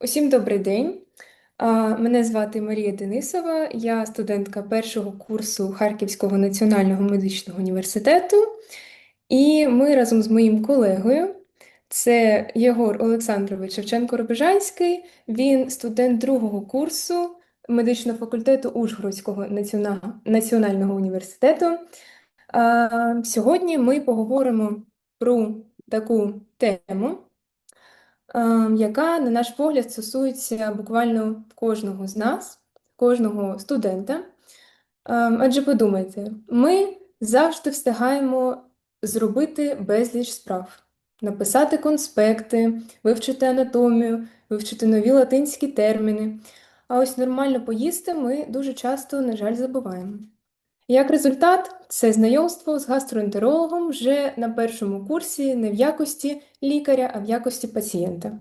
Усім добрий день. Мене звати Марія Денисова, я студентка першого курсу Харківського національного медичного університету. І ми разом з моїм колегою, це Єгор Олександрович Шевченко-Робежанський, він студент другого курсу медичного факультету Ужгородського національного університету. Сьогодні ми поговоримо про таку тему ем, яка, на наш погляд, стосується буквально кожного з нас, кожного студента. Ем, Адже подумайте, ми завжди встигаємо зробити безліч справ, написати конспекти, вивчити анатомію, вивчити нові латинські терміни. А ось нормально поїсти ми дуже часто, на жаль, забуваємо. Як результат, це знайомство з гастроентерологом вже на першому курсі не в якості лікаря, а в якості пацієнта.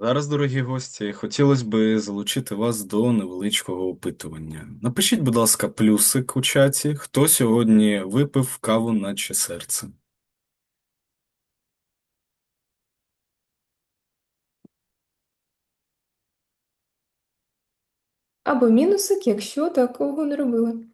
Зараз, дорогі гості, хотілося б залучити вас до невеличкого опитування. Напишіть, будь ласка, плюсик у чаті, хто сьогодні випив каву наче серце. Або мінусик, якщо такого не робили.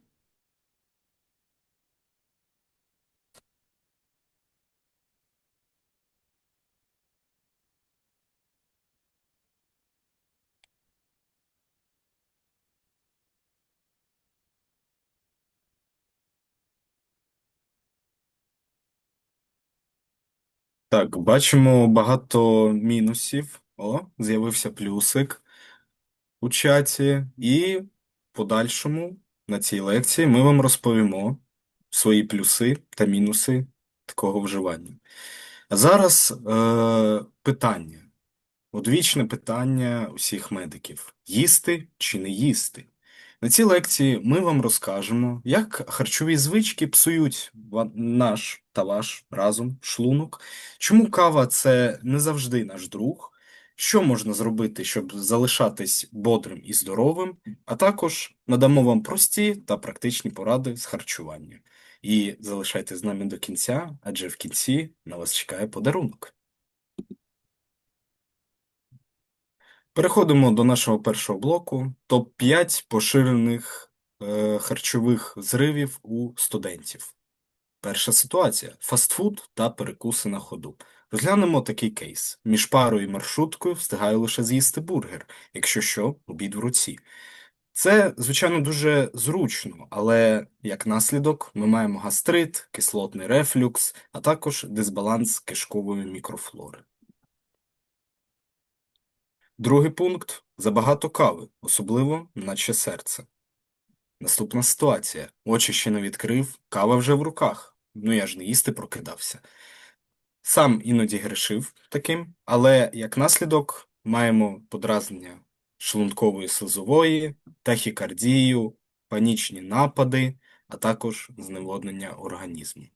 Так, бачимо багато мінусів. О, з'явився плюсик у чаті. І в подальшому на цій лекції ми вам розповімо свої плюси та мінуси такого вживання. А зараз е, питання. Одвічне питання усіх медиків: їсти чи не їсти? На цій лекції ми вам розкажемо, як харчові звички псують наш та ваш разом шлунок, чому кава це не завжди наш друг, що можна зробити, щоб залишатись бодрим і здоровим, а також надамо вам прості та практичні поради з харчування. І залишайтесь з нами до кінця, адже в кінці на вас чекає подарунок. Переходимо до нашого першого блоку. Топ-5 поширених е, харчових зривів у студентів. Перша ситуація фастфуд та перекуси на ходу. Розглянемо такий кейс. Між парою і маршруткою встигаю лише з'їсти бургер, якщо що, обід в руці. Це, звичайно, дуже зручно, але як наслідок ми маємо гастрит, кислотний рефлюкс, а також дисбаланс кишкової мікрофлори. Другий пункт забагато кави, особливо наче серце. Наступна ситуація. Очі ще не відкрив, кава вже в руках. Ну я ж не їсти прокидався. Сам іноді грішив таким, але як наслідок маємо подразнення шлункової слизової, тахікардію, панічні напади, а також зневоднення організму.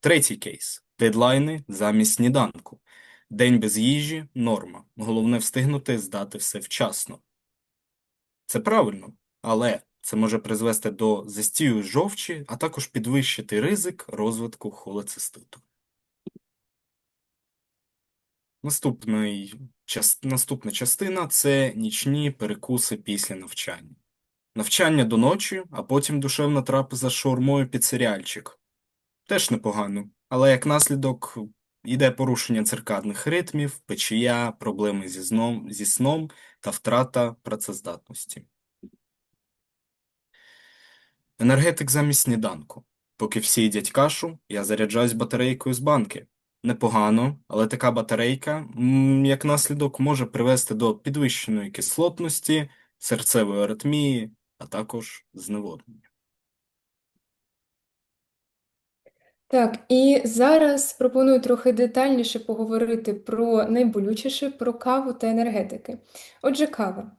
Третій кейс. Дедлайни замість сніданку. День без їжі – норма. Головне встигнути здати все вчасно. Це правильно, але це може призвести до застію жовчі, а також підвищити ризик розвитку холециститу. Наступний, час, наступна частина – це нічні перекуси після навчання. Навчання до ночі, а потім душевна трапеза з шаурмою під серіальчик. Теж непогано, але як наслідок йде порушення циркадних ритмів, печія, проблеми зі сном, зі сном та втрата працездатності. Енергетик замість сніданку. Поки всі їдять кашу, я заряджаюсь батарейкою з банки. Непогано, але така батарейка, як наслідок, може привести до підвищеної кислотності, серцевої аритмії, а також зневоднення. Так, і зараз пропоную трохи детальніше поговорити про найболючіше, про каву та енергетики. Отже, кава.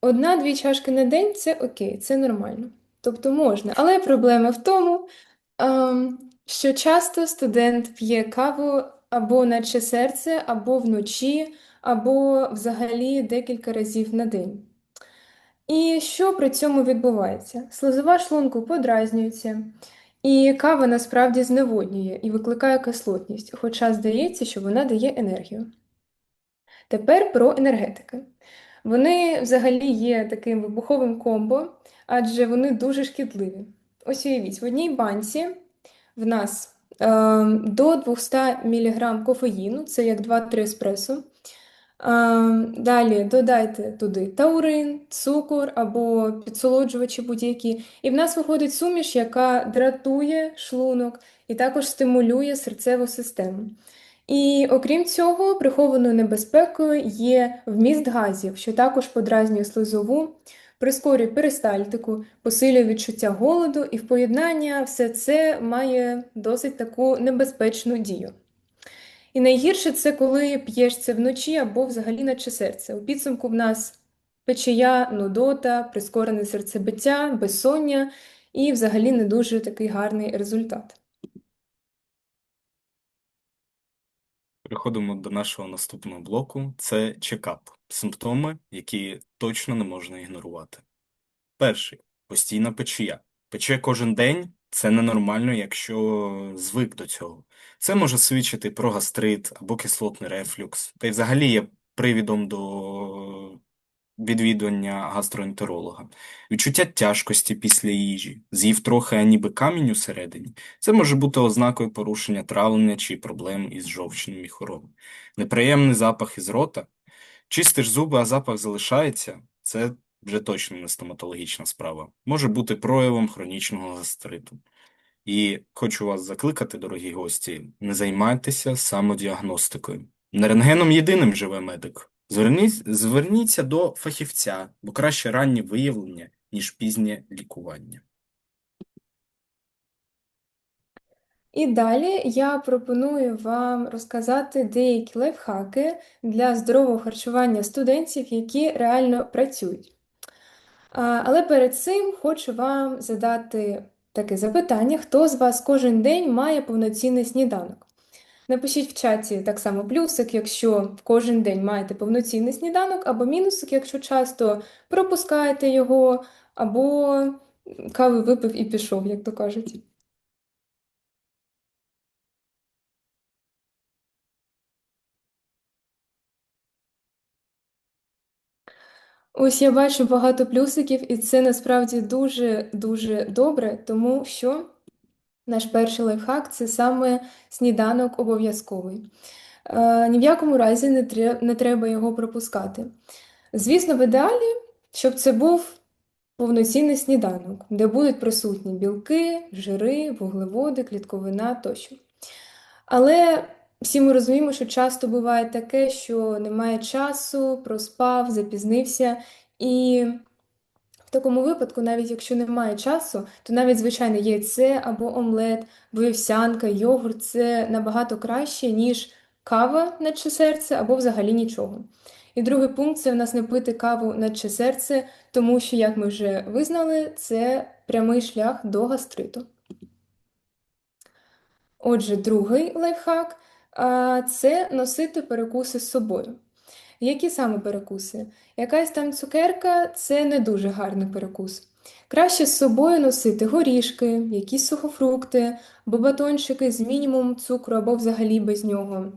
Одна-дві чашки на день це окей, це нормально. Тобто можна. Але проблема в тому, ем, що часто студент п'є каву або наче серце, або вночі, або взагалі декілька разів на день. І що при цьому відбувається? Слизова шлунку подразнюється, І кава насправді зневоднює і викликає кислотність, хоча здається, що вона дає енергію. Тепер про енергетики. Вони взагалі є таким вибуховим комбо, адже вони дуже шкідливі. Ось уявіть, в одній банці в нас е, до 200 мг кофеїну, це як 2-3 еспресо. Е, далі додайте туди таурин, цукор або підсолоджувачі будь-які. І в нас виходить суміш, яка дратує шлунок і також стимулює серцеву систему. І окрім цього, прихованою небезпекою є вміст газів, що також подразнює слизову, прискорює перистальтику, посилює відчуття голоду, і в поєднання все це має досить таку небезпечну дію. І найгірше це коли п'єш це вночі або взагалі наче серце. У підсумку в нас печія, нудота, прискорене серцебиття, безсоння і взагалі не дуже такий гарний результат. Переходимо до нашого наступного блоку. Це чекап. Симптоми, які точно не можна ігнорувати. Перший постійна печія. Пече кожен день це ненормально, якщо звик до цього. Це може свідчити про гастрит або кислотний рефлюкс, та й взагалі є привідом до відвідування гастроентеролога. Відчуття тяжкості після їжі, з'їв трохи, а ніби камінь усередині. Це може бути ознакою порушення травлення чи проблем із жовчним міхуром. Неприємний запах із рота. Чистиш зуби, а запах залишається. Це вже точно не стоматологічна справа. Може бути проявом хронічного гастриту. І хочу вас закликати, дорогі гості, не займайтеся самодіагностикою. Не рентгеном єдиним живе медик. Зверніть, зверніться до фахівця, бо краще раннє виявлення, ніж пізнє лікування. І далі я пропоную вам розказати деякі лайфхаки для здорового харчування студентів, які реально працюють. Але перед цим хочу вам задати таке запитання: хто з вас кожен день має повноцінний сніданок? Напишіть в чаті так само плюсик, якщо кожен день маєте повноцінний сніданок, або мінусик, якщо часто пропускаєте його, або кави випив і пішов, як то кажуть. Ось я бачу багато плюсиків, і це насправді дуже-дуже добре, тому що наш перший лайфхак це саме сніданок обов'язковий. Е, ні в якому разі не, тре- не треба його пропускати. Звісно, в ідеалі, щоб це був повноцінний сніданок, де будуть присутні білки, жири, вуглеводи, клітковина тощо. Але всі ми розуміємо, що часто буває таке, що немає часу, проспав, запізнився. І такому випадку, навіть якщо немає часу, то навіть звичайне яйце або омлет, вівсянка, йогурт це набагато краще, ніж кава наче серце або взагалі нічого. І другий пункт це в нас не пити каву наче серце, тому що, як ми вже визнали, це прямий шлях до гастриту. Отже, другий лайфхак це носити перекуси з собою. Які саме перекуси? Якась там цукерка це не дуже гарний перекус. Краще з собою носити горішки, якісь сухофрукти, або батончики з мінімумом цукру, або взагалі без нього.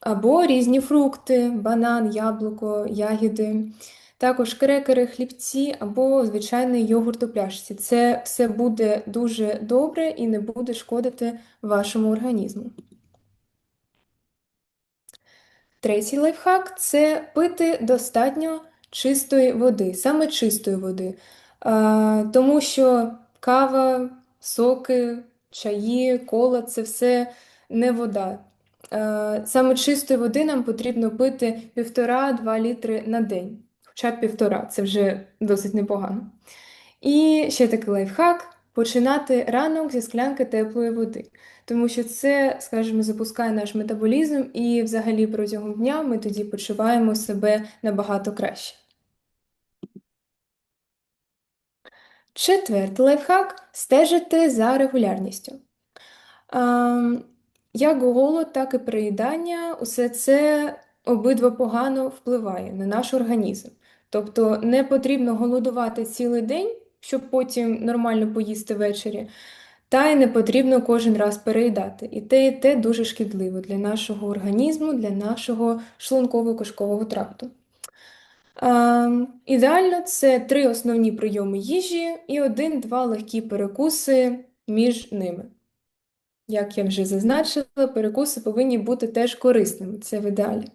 Або різні фрукти, банан, яблуко, ягіди. Також крекери, хлібці або звичайний йогурт у пляшці. Це все буде дуже добре і не буде шкодити вашому організму. Третій лайфхак це пити достатньо чистої води, саме чистої води. А, тому що кава, соки, чаї, кола це все не вода. А, саме чистої води нам потрібно пити 1,5-2 літри на день хоча б півтора, це вже досить непогано. І ще такий лайфхак починати ранок зі склянки теплої води, тому що це, скажімо, запускає наш метаболізм, і взагалі протягом дня ми тоді почуваємо себе набагато краще. Четвертий лайфхак стежити за регулярністю. Як голод, так і переїдання, усе це обидва погано впливає на наш організм. Тобто не потрібно голодувати цілий день, щоб потім нормально поїсти ввечері. Та й не потрібно кожен раз переїдати. І те, і те дуже шкідливо для нашого організму, для нашого шлунково-кишкового тракту. Ем, ідеально це три основні прийоми їжі і один-два легкі перекуси між ними. Як я вже зазначила, перекуси повинні бути теж корисними, це в ідеалі.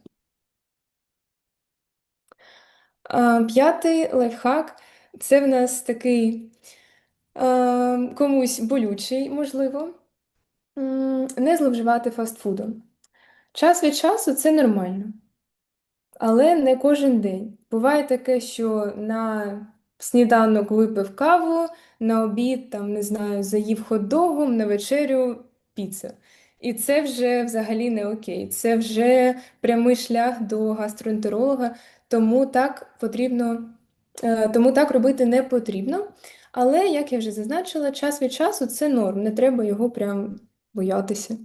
П'ятий лайфхак це в нас такий е, комусь болючий, можливо, не зловживати фастфудом. Час від часу це нормально. Але не кожен день. Буває таке, що на сніданок випив каву, на обід, там, не знаю, заїв хот-догом, на вечерю піца. І це вже взагалі не окей. Це вже прямий шлях до гастроентеролога, тому так потрібно, тому так робити не потрібно. Але, як я вже зазначила, час від часу це норм, не треба його прям боятися.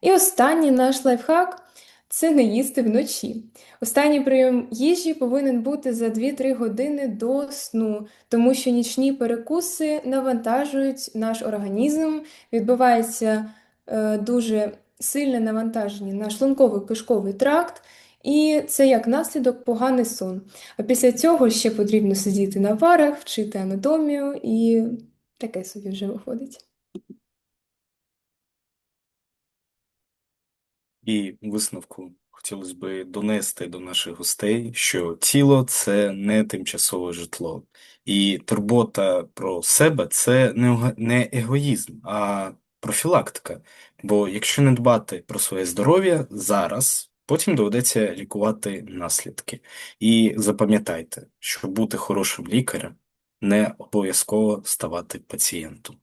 І останній наш лайфхак це не їсти вночі. Останній прийом їжі повинен бути за 2-3 години до сну, тому що нічні перекуси навантажують наш організм, відбувається е, дуже сильне навантаження на шлунково-кишковий тракт, і це як наслідок поганий сон. А після цього ще потрібно сидіти на парах, вчити анатомію, і таке собі вже виходить. І висновку хотілося б донести до наших гостей, що тіло це не тимчасове житло, і турбота про себе це не егоїзм, а профілактика. Бо якщо не дбати про своє здоров'я зараз, потім доведеться лікувати наслідки. І запам'ятайте, що бути хорошим лікарем не обов'язково ставати пацієнтом.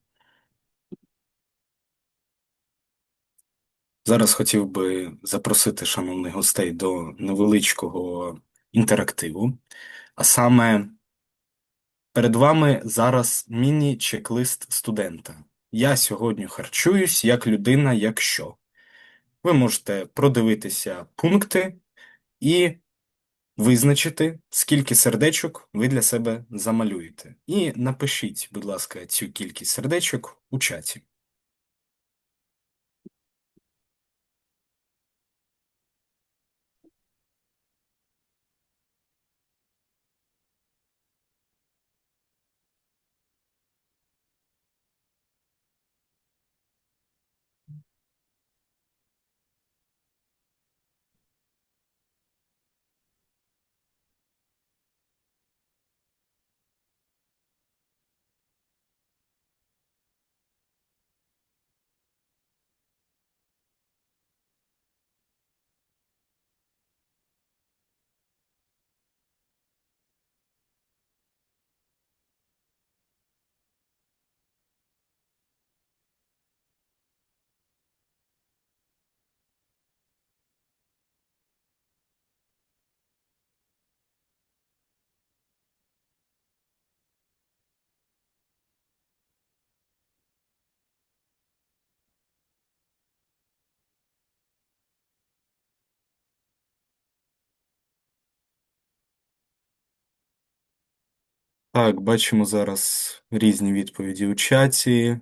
Зараз хотів би запросити шановних гостей до невеличкого інтерактиву. А саме перед вами зараз міні-чек-лист студента. Я сьогодні харчуюсь як людина, якщо. Ви можете продивитися пункти і визначити, скільки сердечок ви для себе замалюєте. І напишіть, будь ласка, цю кількість сердечок у чаті. Так, бачимо зараз різні відповіді у чаті.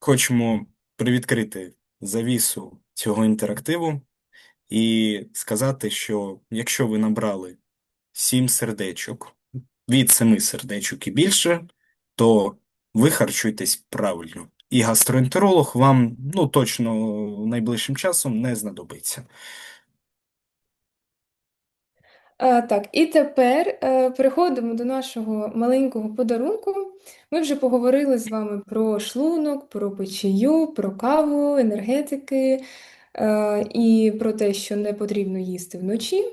Хочемо привідкрити завісу цього інтерактиву і сказати, що якщо ви набрали 7 сердечок, від 7 сердечок і більше, то ви харчуєтесь правильно. І гастроентеролог вам, ну, точно найближчим часом не знадобиться. Так, і тепер е, переходимо до нашого маленького подарунку. Ми вже поговорили з вами про шлунок, про печію, про каву, енергетики е, і про те, що не потрібно їсти вночі.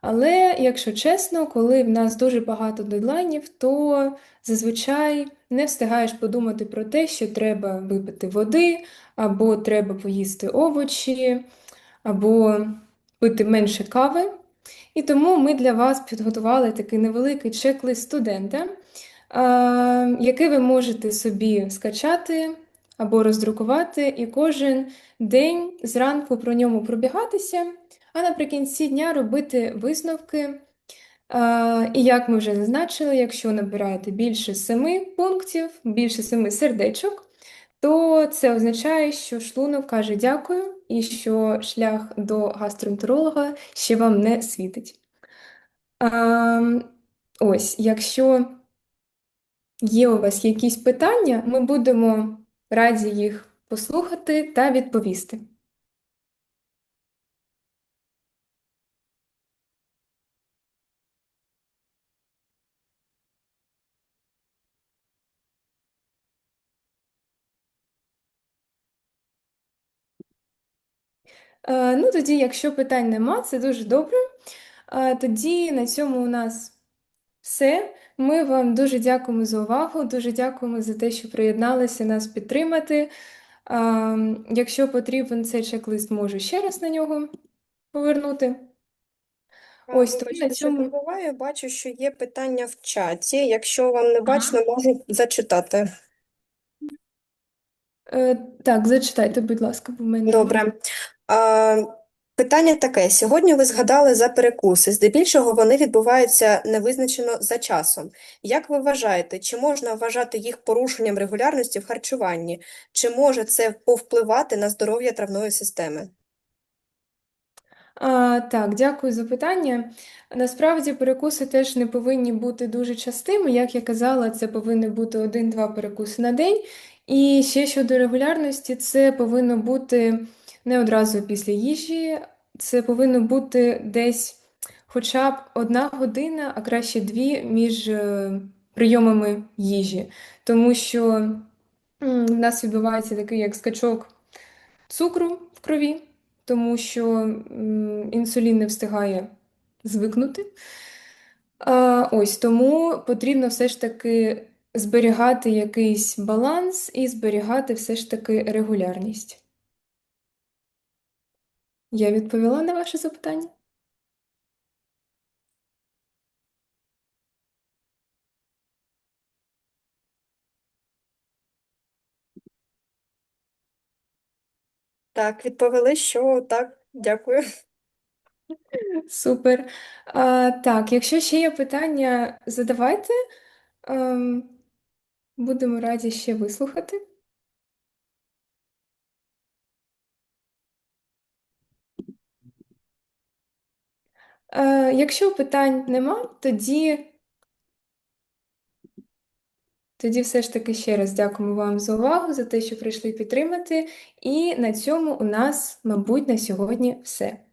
Але, якщо чесно, коли в нас дуже багато дедлайнів, то зазвичай не встигаєш подумати про те, що треба випити води, або треба поїсти овочі, або пити менше кави. І тому ми для вас підготували такий невеликий чек-лист студента, який ви можете собі скачати або роздрукувати, і кожен день зранку про ньому пробігатися, а наприкінці дня робити висновки. І як ми вже зазначили, якщо набираєте більше семи пунктів, більше семи сердечок, то це означає, що шлунок каже дякую і що шлях до гастроентеролога ще вам не світить. А, Ось, якщо є у вас якісь питання, ми будемо раді їх послухати та відповісти. Е, Ну, тоді, якщо питань нема, це дуже добре. Е, Тоді на цьому у нас все. Ми вам дуже дякуємо за увагу, дуже дякуємо за те, що приєдналися нас підтримати. А, Якщо потрібен цей чек-лист, можу ще раз на нього повернути. Ось тому на цьому. перебиваю. Бачу, що є питання в чаті. Якщо вам не бачно, можу зачитати. Е, Так, зачитайте, будь ласка, бо в мене. Добре. Питання таке. Сьогодні ви згадали за перекуси. Здебільшого вони відбуваються невизначено за часом. Як ви вважаєте, чи можна вважати їх порушенням регулярності в харчуванні? Чи може це повпливати на здоров'я травної системи? А, так, дякую за питання. Насправді перекуси теж не повинні бути дуже частими. Як я казала, це повинно бути один-два перекуси на день. І ще щодо регулярності, це повинно бути не одразу після їжі, це повинно бути десь хоча б одна година, а краще дві між е, прийомами їжі. Тому що в нас відбувається такий як скачок цукру в крові, тому що інсулін не встигає звикнути. Ось тому потрібно все ж таки зберігати якийсь баланс і зберігати все ж таки регулярність. Я відповіла на ваше запитання? Так, відповіли, що так, дякую. Супер. А, так, якщо ще є питання, задавайте. Ем, будемо раді ще вислухати. Е, якщо питань нема, тоді, тоді все ж таки ще раз дякуємо вам за увагу, за те, що прийшли підтримати. І на цьому у нас, мабуть, на сьогодні все.